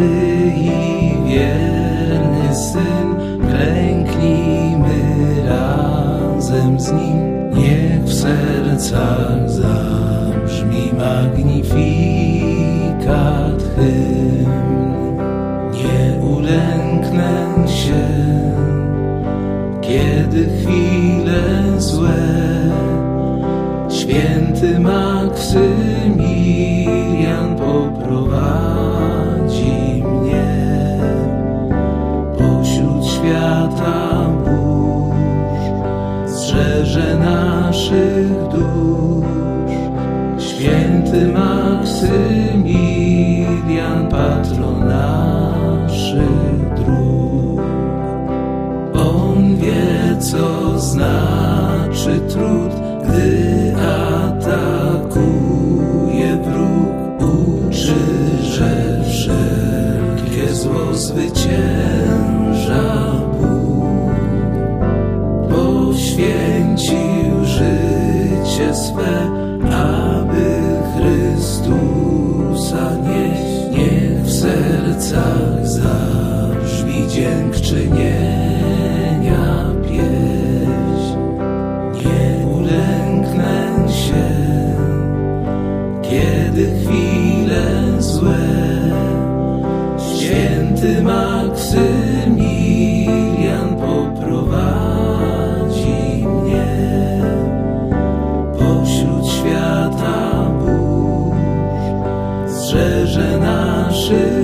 Maryi wierny syn, klęknijmy razem z nim, niech w sercach zabrzmi magnifikat hymn. Nie ulęknę się, kiedy chwile złe naszych dusz. Święty Maksymilian, patron naszych dróg. On wie, co znaczy trud, gdy atakuje wróg. Uczy, że wszelkie zło zwycięża swe, aby Chrystusa nieść. Niech w sercach zabrzmi dziękczynienia pieśń. Nie ulęknę 是。